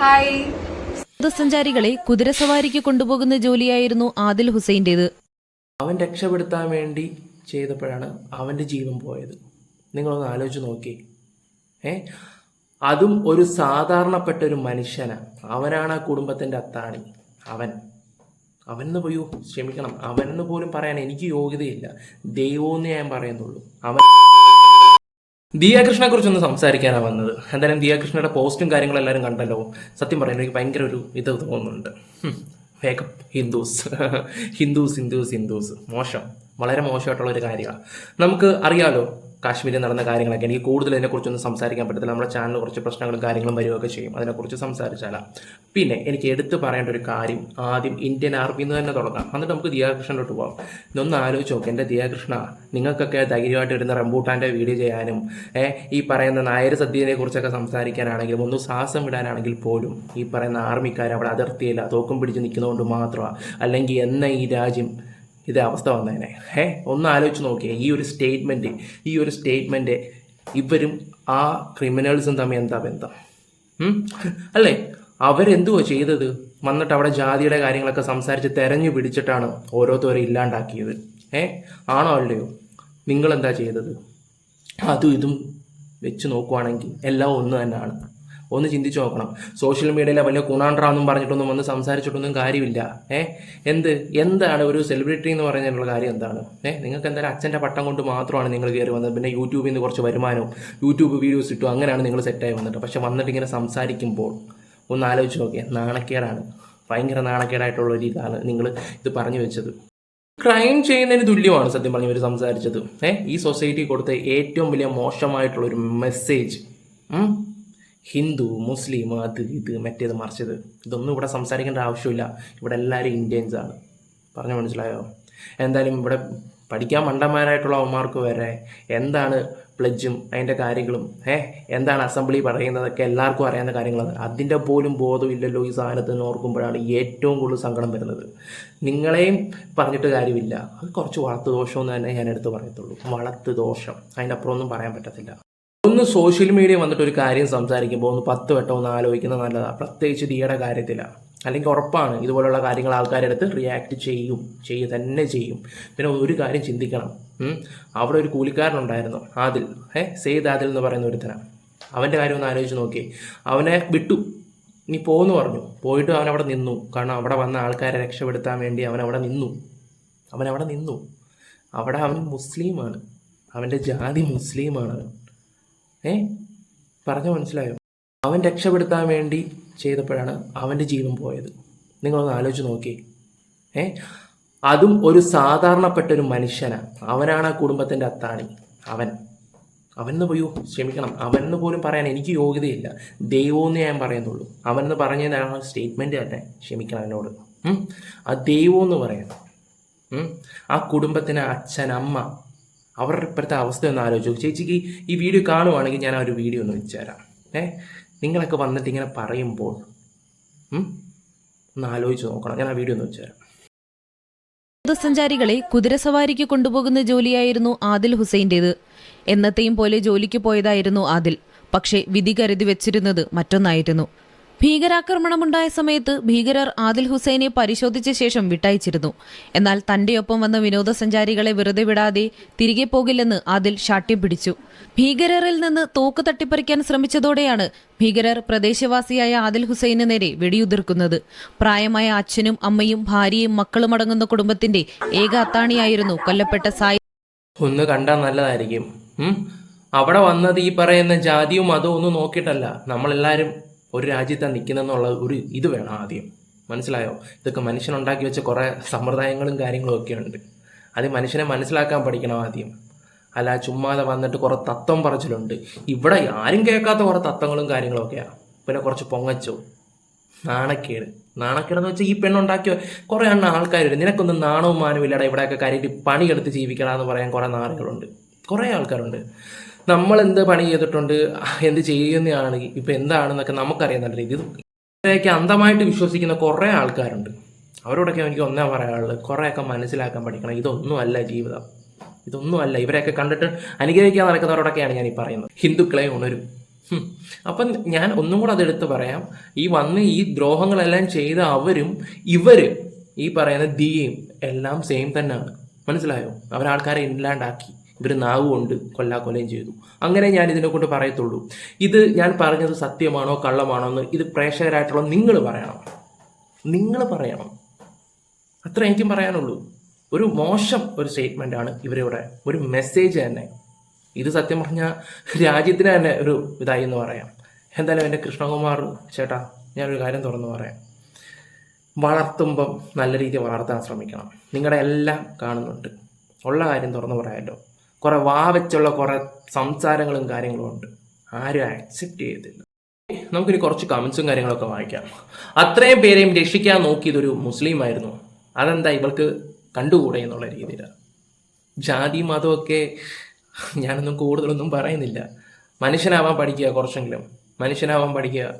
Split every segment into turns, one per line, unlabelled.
Hi
വിനോദസഞ്ചാരികളെ കുതിരസവാരിക്ക് കൊണ്ടുപോകുന്ന ജോലിയായിരുന്നു ആദിൽ ഹുസൈന്റേത്.
അവൻ രക്ഷപ്പെടുത്താൻ വേണ്ടി ചെയ്തപ്പോഴാണ് അവന്റെ ജീവൻ പോയത്. നിങ്ങളൊന്ന് ആലോചിച്ച് നോക്കി. ഏ? അതും ഒരു സാധാരണപ്പെട്ട ഒരു മനുഷ്യനാണ് അവനാണ് ആ കുടുംബത്തിന്റെ അത്താണി. അവൻ. അവനെന്ന് പോയോ ക്ഷമിക്കണം. അവനെന്ന് പോലും പറയാൻ എനിക്ക് യോഗ്യതയില്ല. ദൈവമെന്ന് ഞാൻ പറയുന്നുള്ളൂ. അവൻ ദിയാകൃഷ്ണനെ കുറിച്ചൊന്ന് സംസാരിക്കാനാണ് വന്നത്. എന്തായാലും ദിയാകൃഷ്ണയുടെ പോസ്റ്റും കാര്യങ്ങളും എല്ലാവരും കണ്ടല്ലോ. സത്യം പറയാൻ എനിക്ക് ഭയങ്കര ഒരു ഇത് തോന്നുന്നുണ്ട്. വേഗം. ഹിന്ദുസ്. ഹിന്ദുസ് ഹിന്ദുസ് ഹിന്ദുസ്. മോശം. വളരെ മോശമായിട്ടുള്ള ഒരു കാര്യമാണ്. നമുക്ക് അറിയാലോ കാശ്മീരിൽ നടന്ന കാര്യങ്ങളൊക്കെ എനിക്ക് കൂടുതൽ ഇതിനെക്കുറിച്ചൊന്നും സംസാരിക്കാൻ പറ്റത്തില്ല. നമ്മുടെ ചാനൽ കുറച്ച് പ്രശ്നങ്ങളും കാര്യങ്ങളും വരികയൊക്കെ ചെയ്യും. അതിനെക്കുറിച്ച് സംസാരിച്ചാലാ. പിന്നെ എനിക്ക് എടുത്തു പറയേണ്ട ഒരു കാര്യം ആദ്യം ഇന്ത്യൻ ആർമി എന്ന് തന്നെ തുടങ്ങാം. എന്നിട്ട് നമുക്ക് ദിയാകൃഷ്ണനോട്ട് പോകാം ഇതൊന്ന് ആലോചിച്ച് നോക്ക്. എന്റെ ദിയാകൃഷ്ണ നിങ്ങൾക്കൊക്കെ ധൈര്യമായിട്ട് വരുന്ന റംബൂട്ടാന്റെ വീഡിയോ ചെയ്യാനും ഈ പറയുന്ന നായർ സദ്യനെ കുറിച്ചൊക്കെ സംസാരിക്കാനാണെങ്കിലും ഒന്ന് സാഹസം വിടാനാണെങ്കിൽ പോലും ഈ പറയുന്ന ആർമിക്കാർ അവിടെ അതിർത്തിയില്ല തോക്കും പിടിച്ച് നിൽക്കുന്നതുകൊണ്ട് മാത്രമാണ് അല്ലെങ്കിൽ എന്ന ഈ രാജ്യം ഇതേ അവസ്ഥ വന്നേനെ. ഏ ഒന്ന് ആലോചിച്ച് നോക്കിയേ. ഈ ഒരു സ്റ്റേറ്റ്മെന്റ് ഈ ഒരു സ്റ്റേറ്റ്മെന്റ് ഇവരും ആ ക്രിമിനൽസും തമ്മിൽ എന്താ ബന്ധം? അല്ലേ? അവരെന്തുവാ ചെയ്തത്? വന്നിട്ട് അവിടെ ജാതിയുടെ കാര്യങ്ങളൊക്കെ സംസാരിച്ച് തെരഞ്ഞു പിടിച്ചിട്ടാണ് ഓരോരുത്തരും ഇല്ലാണ്ടാക്കിയത്. ഏ ആണോ അല്ലയോ? നിങ്ങളെന്താ ചെയ്തത്? അതും ഇതും വെച്ച് നോക്കുവാണെങ്കിൽ എല്ലാം ഒന്ന് തന്നെയാണ്. ഒന്ന് ചിന്തിച്ച് നോക്കണം. സോഷ്യൽ മീഡിയയിലെ വലിയ കുണാണ്ട്രാന്നും പറഞ്ഞിട്ടൊന്നും വന്ന് സംസാരിച്ചിട്ടൊന്നും കാര്യമില്ല. ഏ? എന്ത്? എന്താണ് ഒരു സെലിബ്രിറ്റി എന്ന് പറഞ്ഞിട്ടുള്ള കാര്യം എന്താണ്? ഏ? നിങ്ങൾക്ക് എന്തായാലും അച്ഛന്റെ പട്ടം കൊണ്ട് മാത്രമാണ് നിങ്ങൾ കയറി വന്നത്. പിന്നെ യൂട്യൂബിൽ നിന്ന് കുറച്ച് വരുമാനവും യൂട്യൂബ് വീഡിയോസ് ഇട്ടു അങ്ങനെയാണ് നിങ്ങൾ സെറ്റായി വന്നിട്ട് പക്ഷെ വന്നിട്ട് ഇങ്ങനെ സംസാരിക്കുമ്പോൾ ഒന്ന് ആലോചിച്ച് നോക്കിയേ നാണക്കേടാണ്. ഭയങ്കര നാണക്കേടായിട്ടുള്ള ഒരു ഇതാണ് നിങ്ങൾ ഇത് പറഞ്ഞു വെച്ചത്. ക്രൈം ചെയ്യുന്നതിന് തുല്യമാണ് സത്യം പറഞ്ഞു ഇവർ സംസാരിച്ചത്. ഏഹ് ഈ സൊസൈറ്റി കൊടുത്ത ഏറ്റവും വലിയ മോശമായിട്ടുള്ള ഒരു മെസ്സേജ് ഹിന്ദു മുസ്ലിം അത് ഇത് മറ്റേത് മറിച്ചത്. ഇതൊന്നും ഇവിടെ സംസാരിക്കേണ്ട ആവശ്യമില്ല. ഇവിടെ എല്ലാവരും ഇന്ത്യൻസ് ആണ്. പറഞ്ഞു മനസ്സിലായോ? എന്തായാലും ഇവിടെ പഠിക്കാൻ മണ്ടന്മാരായിട്ടുള്ള അവന്മാർക്ക് വരെ എന്താണ് പ്ലജും അതിന്റെ കാര്യങ്ങളും ഏ? എന്താണ് അസംബ്ലി പറയുന്നതൊക്കെ എല്ലാവർക്കും അറിയാവുന്ന കാര്യങ്ങളാണ്. അതിന്റെ പോലും ബോധമില്ലല്ലോ ഈ സാധനത്തിന് ഓർക്കുമ്പോഴാണ് ഏറ്റവും കൂടുതൽ സങ്കടം വരുന്നത്. നിങ്ങളെയും പറഞ്ഞിട്ട് കാര്യമില്ല. അത് കുറച്ച് വളർത്തു ദോഷം എന്ന് തന്നെ ഞാൻ എടുത്ത് പറയത്തുള്ളൂ. വളർത്ത് ദോഷം. അതിന്റെ അപ്പുറമൊന്നും പറയാൻ പറ്റത്തില്ല. ഒന്ന് സോഷ്യൽ മീഡിയ വന്നിട്ട് ഒരു കാര്യം സംസാരിക്കുമ്പോൾ ഒന്ന് പത്ത് വട്ടം ഒന്ന് ആലോചിക്കുന്നത് നല്ലതാണ് പ്രത്യേകിച്ച് ഡിയുടെ കാര്യത്തിലാണ് അല്ലെങ്കിൽ ഉറപ്പാണ് ഇതുപോലുള്ള കാര്യങ്ങൾ ആൾക്കാരെടുത്ത് റിയാക്ട് ചെയ്യും ചെയ്യുക തന്നെ ചെയ്യും. പിന്നെ ഒരു കാര്യം ചിന്തിക്കണം. അവിടെ ഒരു കൂലിക്കാരനുണ്ടായിരുന്നു ആദിൽ. ഏ? സെയ്ദ് ആദിൽ എന്ന് പറയുന്ന ഒരുത്തനാണ് അവന്റെ കാര്യം ഒന്ന് ആലോചിച്ച് നോക്കി അവനെ വിട്ടു. നീ പോകുന്നു പറഞ്ഞു. പോയിട്ട് അവൻ അവിടെ നിന്നു. കാരണം അവിടെ വന്ന ആൾക്കാരെ രക്ഷപ്പെടുത്താൻ വേണ്ടി അവൻ അവിടെ നിന്നു. അവൻ അവിടെ നിന്നു. അവിടെ അവൻ മുസ്ലിമാണ്. അവന്റെ ജാതി മുസ്ലിമാണ്. ഏ? പറഞ്ഞ മനസ്സിലായോ? അവൻ രക്ഷപ്പെടുത്താൻ വേണ്ടി ചെയ്തപ്പോഴാണ് അവന്റെ ജീവൻ പോയത്. നിങ്ങളൊന്ന് ആലോചിച്ച് നോക്കി ഏ? അതും ഒരു സാധാരണപ്പെട്ട ഒരു മനുഷ്യനാണ് അവനാണ് ആ കുടുംബത്തിന്റെ അത്താണി. അവൻ. അവനെന്ന് പോയോ. ക്ഷമിക്കണം. അവനെന്ന് പോലും പറയാൻ എനിക്ക് യോഗ്യതയില്ല. ദൈവമെന്ന് ഞാൻ പറയുന്നുള്ളൂ. അവനെന്ന് പറഞ്ഞതാണ് സ്റ്റേറ്റ്മെന്റ് തന്നെ. ക്ഷമിക്കണം എന്നോട്. ആ ദൈവമെന്ന് പറയാം ആ കുടുംബത്തിന് അച്ഛൻ അമ്മ അവരുടെ ഇപ്പോഴത്തെ അവസ്ഥ ഒന്ന് ആലോചിച്ചു ചേച്ചിക്ക് ഈ വീഡിയോ കാണുവാണെങ്കിൽ ഞാൻ ആ ഒരു വീഡിയോ ഒന്ന് വെച്ചുതരാം ഏ? നിങ്ങളൊക്കെ വന്നിട്ട് ഇങ്ങനെ പറയുമ്പോൾ ഒന്ന് ആലോചിച്ച് നോക്കണം. ഞാൻ ആ വീഡിയോ ഒന്ന് വെച്ചുതരാം
വിനോദസഞ്ചാരികളെ കുതിരസവാരിക്ക് കൊണ്ടുപോകുന്ന ജോലിയായിരുന്നു ആദിൽ ഹുസൈന്റേത്. എന്നത്തെയും പോലെ ജോലിക്ക് പോയതായിരുന്നു ആദിൽ. പക്ഷേ വിധി കരുതി വെച്ചിരുന്നത് മറ്റൊന്നായിരുന്നു. ഭീകരാക്രമണമുണ്ടായ സമയത്ത് ഭീകരർ ആദിൽ ഹുസൈനെ പരിശോധിച്ച ശേഷം വിട്ടയച്ചിരുന്നു. എന്നാൽ തന്റെയൊപ്പം വന്ന വിനോദസഞ്ചാരികളെ വെറുതെ വിടാതെ തിരികെ പോകില്ലെന്ന് ആദിൽ ശാഠ്യം പിടിച്ചു. ഭീകരറിൽ നിന്ന് തോക്ക് തട്ടിപ്പറിക്കാൻ ശ്രമിച്ചതോടെയാണ് ഭീകരർ പ്രദേശവാസിയായ ആദിൽ ഹുസൈന് നേരെ വെടിയുതിർക്കുന്നത്. പ്രായമായ അച്ഛനും അമ്മയും ഭാര്യയും മക്കളും അടങ്ങുന്ന കുടുംബത്തിന്റെ ഏക അത്താണിയായിരുന്നു കൊല്ലപ്പെട്ട സായി
ഒന്ന് കണ്ടാൽ നല്ലതായിരിക്കും. അവിടെ വന്നത് ഈ പറയുന്ന ജാതിയും മതവും ഒന്നും നോക്കിയിട്ടല്ല. നമ്മളെല്ലാവരും ഒരു രാജ്യത്താണ് നിൽക്കുന്നതെന്നുള്ള ഒരു ഇത് വേണം ആദ്യം. മനസ്സിലായോ? ഇതൊക്കെ മനുഷ്യനുണ്ടാക്കി വെച്ച കുറേ സമ്പ്രദായങ്ങളും കാര്യങ്ങളും ഒക്കെ ഉണ്ട്. അത് മനുഷ്യനെ മനസ്സിലാക്കാൻ പഠിക്കണം ആദ്യം. അല്ല ചുമ്മാതെ വന്നിട്ട് കുറേ തത്വം പറച്ചിലുണ്ട്. ഇവിടെ ആരും കേൾക്കാത്ത കുറേ തത്വങ്ങളും കാര്യങ്ങളും ഒക്കെയാണ്. പിന്നെ കുറച്ച് പൊങ്ങച്ചോ? നാണക്കേട്. നാണക്കേടെന്ന് വെച്ചാൽ ഈ പെണ്ണുണ്ടാക്കിയ കുറേ എണ്ണ ആൾക്കാരുണ്ട്. നിനക്കൊന്നും നാണവും മാനവും ഇല്ലടാ ഇവിടെയൊക്കെ കാര്യമായിട്ട് പണിയെടുത്ത് ജീവിക്കണമെന്ന് പറയാൻ കുറേ നാളുകളുണ്ട് കുറേ ആൾക്കാരുണ്ട്. നമ്മൾ എന്ത് പണി ചെയ്തിട്ടുണ്ട് എന്ത് ചെയ്യുന്നതാണ് ഇപ്പം എന്താണെന്നൊക്കെ നമുക്കറിയാം നല്ല രീതി അന്ധമായിട്ട് വിശ്വസിക്കുന്ന കുറേ ആൾക്കാരുണ്ട്. അവരോടൊക്കെ എനിക്ക് ഒന്നാ പറയാനുള്ളത് കുറേയൊക്കെ മനസ്സിലാക്കാൻ പഠിക്കണം. ഇതൊന്നുമല്ല ജീവിതം. ഇതൊന്നുമല്ല. ഇവരെയൊക്കെ കണ്ടിട്ട് അനുഗ്രഹിക്കാൻ നടക്കുന്നവരോടൊക്കെയാണ് ഞാൻ ഈ പറയുന്നത്. ഹിന്ദുക്കളെ ഉണരും. അപ്പം ഞാൻ ഒന്നും കൂടെ അതെടുത്ത് പറയാം. ഈ വന്ന് ഈ ദ്രോഹങ്ങളെല്ലാം ചെയ്ത അവരും ഇവർ ഈ പറയുന്ന ദിയും എല്ലാം സെയിം തന്നെയാണ്. മനസ്സിലായോ? അവരാൾക്കാരെ ഇല്ലാണ്ടാക്കി. ഇവർ നാവ് കൊണ്ട് കൊല്ലാക്കൊലയും ചെയ്തു. അങ്ങനെ ഞാൻ ഇതിനെ കൊണ്ട് പറയത്തുള്ളൂ. ഇത് ഞാൻ പറഞ്ഞത് സത്യമാണോ കള്ളമാണോ എന്ന് ഇത് പ്രേക്ഷകരായിട്ടുള്ള നിങ്ങൾ പറയണം. നിങ്ങൾ പറയണം. അത്ര എനിക്കും പറയാനുള്ളൂ. ഒരു മോശം ഒരു സ്റ്റേറ്റ്മെന്റ് ആണ് ഇവരിവിടെ. ഒരു മെസ്സേജ് തന്നെ. ഇത് സത്യം പറഞ്ഞാൽ രാജ്യത്തിന് തന്നെ ഒരു ഇതായി എന്ന് പറയാം. എന്തായാലും എന്റെ കൃഷ്ണകുമാർ ചേട്ടാ ഞാനൊരു കാര്യം തുറന്നു പറയാം. വളർത്തുമ്പം നല്ല രീതിയിൽ വളർത്താൻ ശ്രമിക്കണം. നിങ്ങളുടെ എല്ലാം കാണുന്നുണ്ട്. ഉള്ള കാര്യം തുറന്നു പറയാമല്ലോ കുറേ വാ വെച്ചുള്ള കുറേ സംസാരങ്ങളും കാര്യങ്ങളും ഉണ്ട്. ആരും ആക്സെപ്റ്റ് ചെയ്തില്ല നമുക്കിനി കുറച്ച് കമൻസും കാര്യങ്ങളൊക്കെ വായിക്കാം. അത്രയും പേരെയും രക്ഷിക്കാൻ നോക്കിയതൊരു മുസ്ലിം ആയിരുന്നു അതെന്താ ഇവൾക്ക് കണ്ടുകൂടെ എന്നുള്ള രീതിയിലാണ്. ജാതി മതമൊക്കെ ഞാനൊന്നും കൂടുതലൊന്നും പറയുന്നില്ല. മനുഷ്യനാവാൻ പഠിക്കുക കുറച്ചെങ്കിലും. മനുഷ്യനാവാൻ പഠിക്കുക.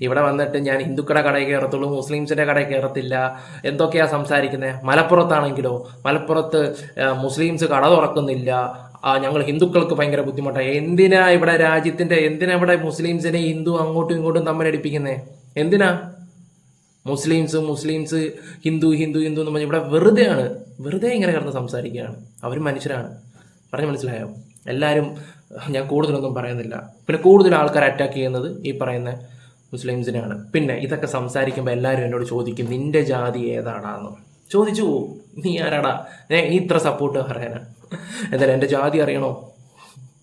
ഇവിടെ വന്നിട്ട് ഞാൻ ഹിന്ദുക്കളുടെ കടയിൽ കയറത്തുള്ളൂ മുസ്ലിംസിന്റെ കടയിൽ കയറത്തില്ല എന്തൊക്കെയാ സംസാരിക്കുന്നത് മലപ്പുറത്താണെങ്കിലോ? മലപ്പുറത്ത് മുസ്ലിംസ് കട തുറക്കുന്നില്ല. ഞങ്ങൾ ഹിന്ദുക്കൾക്ക് ഭയങ്കര ബുദ്ധിമുട്ടാണ് എന്തിനാ ഇവിടെ രാജ്യത്തിന്റെ എന്തിനാ ഇവിടെ മുസ്ലിംസിനെ ഹിന്ദു അങ്ങോട്ടും ഇങ്ങോട്ടും തമ്മിലടിപ്പിക്കുന്നത് എന്തിനാ? മുസ്ലിംസ് മുസ്ലിംസ് ഹിന്ദു ഹിന്ദു ഹിന്ദു എന്ന് പറഞ്ഞാൽ ഇവിടെ വെറുതെയാണ്. വെറുതെ ഇങ്ങനെ കിടന്ന് സംസാരിക്കുകയാണ്. അവർ മനുഷ്യരാണ്. പറഞ്ഞ് മനസ്സിലായോ? എല്ലാവരും ഞാൻ കൂടുതലൊന്നും പറയുന്നില്ല. പിന്നെ കൂടുതൽ ആൾക്കാർ അറ്റാക്ക് ചെയ്യുന്നത് ഈ പറയുന്ന മുസ്ലിംസിനെയാണ്. പിന്നെ ഇതൊക്കെ സംസാരിക്കുമ്പോൾ എല്ലാവരും എന്നോട് ചോദിക്കും നിന്റെ ജാതി ഏതാടാന്ന് ചോദിച്ചു പോവും. നീ ആരാടാ? ഞാൻ ഇത്ര സപ്പോർട്ട് പറയാനാ എന്തായാലും എന്റെ ജാതി അറിയണോ?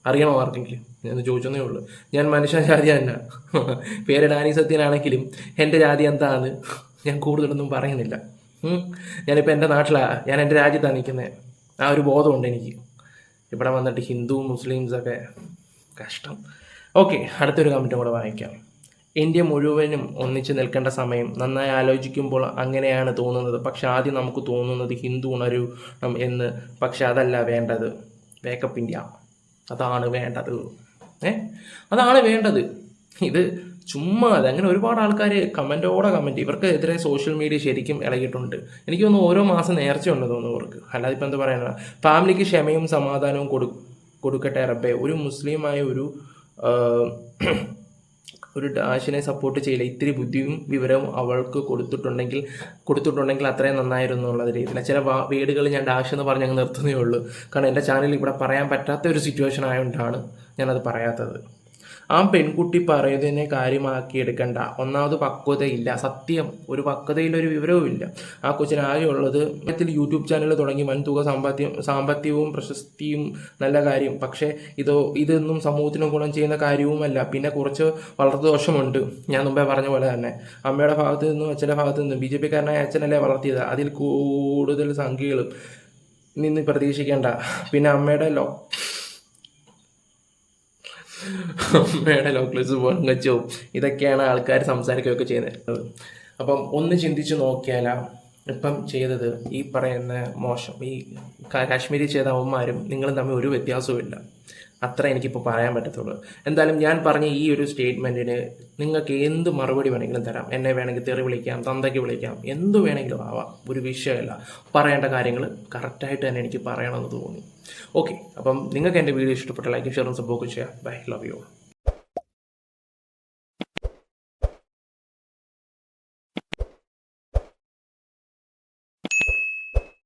അറിയണോ ആർക്കെങ്കിലും? ഞാൻ ചോദിച്ചതേ ഉള്ളൂ. ഞാൻ മനുഷ്യ ജാതി തന്നെ പേര് ഡാനി സത്യനാണെങ്കിലും എന്റെ ജാതി എന്താന്ന് ഞാൻ കൂടുതലൊന്നും പറയുന്നില്ല. ഞാനിപ്പോൾ എന്റെ നാട്ടിലാണ് ഞാൻ എന്റെ രാജ്യത്താണ് നിൽക്കുന്നത് ആ ഒരു ബോധമുണ്ട് എനിക്ക്. ഇവിടെ വന്നിട്ട് ഹിന്ദു മുസ്ലിംസ് ഒക്കെ കഷ്ടം. ഓക്കെ അടുത്തൊരു കമന്റും കൂടെ വായിക്കാം. ഇന്ത്യ മുഴുവനും ഒന്നിച്ച് നിൽക്കേണ്ട സമയം നന്നായി ആലോചിക്കുമ്പോൾ അങ്ങനെയാണ് തോന്നുന്നത്. പക്ഷെ ആദ്യം നമുക്ക് തോന്നുന്നത് ഹിന്ദു ഉണരണം എന്ന്. പക്ഷെ അതല്ല വേണ്ടത്. വേക്കപ്പ് ഇന്ത്യ അതാണ് വേണ്ടത്. ഏ? അതാണ് വേണ്ടത്. ഇത് ചുമ്മാ അത്. അങ്ങനെ ഒരുപാട് ആൾക്കാർ കമന്റോടെ കമന്റ് ഇവർക്ക് എതിരെ സോഷ്യൽ മീഡിയ ശരിക്കും ഇളകിയിട്ടുണ്ട്. എനിക്ക് തോന്നുന്നു ഓരോ മാസം നേർച്ച ഉണ്ട് തോന്നുന്നു ഇവർക്ക്. അല്ലാതെ ഇപ്പം എന്താ പറയുന്നത് ഫാമിലിക്ക് ക്ഷമയും സമാധാനവും കൊടു കൊടുക്കട്ടെ റബ്ബെ. ഒരു മുസ്ലിമായ ഒരു ഒരു ഡാഷിനെ സപ്പോർട്ട് ചെയ്യില്ല. ഇത്തിരി ബുദ്ധിയും വിവരവും അവൾക്ക് കൊടുത്തിട്ടുണ്ടെങ്കിൽ കൊടുത്തിട്ടുണ്ടെങ്കിൽ അത്രയും നന്നായിരുന്നു എന്നുള്ള രീതിയിൽ. ചില വീടുകൾ ഞാൻ ഡാഷ് എന്ന് പറഞ്ഞ് അങ്ങ് നിർത്തുന്നേ ഉള്ളൂ. കാരണം എന്റെ ചാനലിൽ ഇവിടെ പറയാൻ പറ്റാത്ത ഒരു സിറ്റുവേഷൻ ആയതുകൊണ്ടാണ് ഞാനത് പറയാത്തത്. ആ പെൺകുട്ടി പറയുന്നതിനെ കാര്യമാക്കി എടുക്കണ്ട. ഒന്നാമത് പക്വതയില്ല. സത്യം. ഒരു പക്വതയിലൊരു വിവരവും ഇല്ല ആ കൊച്ചിന് ആകെ ഉള്ളത് ഇതിൽ യൂട്യൂബ് ചാനൽ തുടങ്ങി വൻ തുക സാമ്പത്തികം സാമ്പത്തികവും പ്രശസ്തിയും നല്ല കാര്യം. പക്ഷേ ഇതോ ഇതൊന്നും സമൂഹത്തിന് ഗുണം ചെയ്യുന്ന കാര്യവുമല്ല. പിന്നെ കുറച്ച് വളർത്തുദോഷമുണ്ട്. ഞാൻ മുമ്പേ പറഞ്ഞ പോലെ തന്നെ. അമ്മയുടെ ഭാഗത്ത് നിന്നും അച്ഛന്റെ ഭാഗത്ത് നിന്നും ബി ജെ പിക്കാരനായ അച്ഛനല്ലേ വളർത്തിയത്? അതിൽ കൂടുതൽ സംഖ്യകളും നിന്ന് പ്രതീക്ഷിക്കേണ്ട. പിന്നെ അമ്മയുടെ ലോ അമ്മയുടെ ലോക്ലസ് പൊങ്ങച്ചവും ഇതൊക്കെയാണ് ആൾക്കാർ സംസാരിക്കുകയൊക്കെ ചെയ്യുന്നത്. അപ്പം ഒന്ന് ചിന്തിച്ച് നോക്കിയാലാ ഇപ്പം ചെയ്തത്. ഈ പറയുന്ന മോശം. ഈ കാശ്മീരി ചെയ്ത അവന്മാരും നിങ്ങളും തമ്മിൽ ഒരു വ്യത്യാസവും അത്ര എനിക്കിപ്പോൾ പറയാൻ പറ്റത്തുള്ളൂ. എന്തായാലും ഞാൻ പറഞ്ഞ ഈ ഒരു സ്റ്റേറ്റ്മെന്റിന് നിങ്ങൾക്ക് എന്ത് മറുപടി വേണമെങ്കിലും തരാം. എന്നെ വേണമെങ്കിൽ തെറി വിളിക്കാം തന്തയ്ക്ക് വിളിക്കാം എന്ത് വേണമെങ്കിലും ആവാം. ഒരു വിഷയമല്ല. പറയേണ്ട കാര്യങ്ങൾ കറക്റ്റായിട്ട് തന്നെ എനിക്ക് പറയണമെന്ന് തോന്നി. ഓക്കെ അപ്പം നിങ്ങൾക്ക് എന്റെ വീഡിയോ ഇഷ്ടപ്പെട്ട ലൈക്ക് ഷെയറും സപ്പോർട്ട് ചെയ്യാം. Bye love you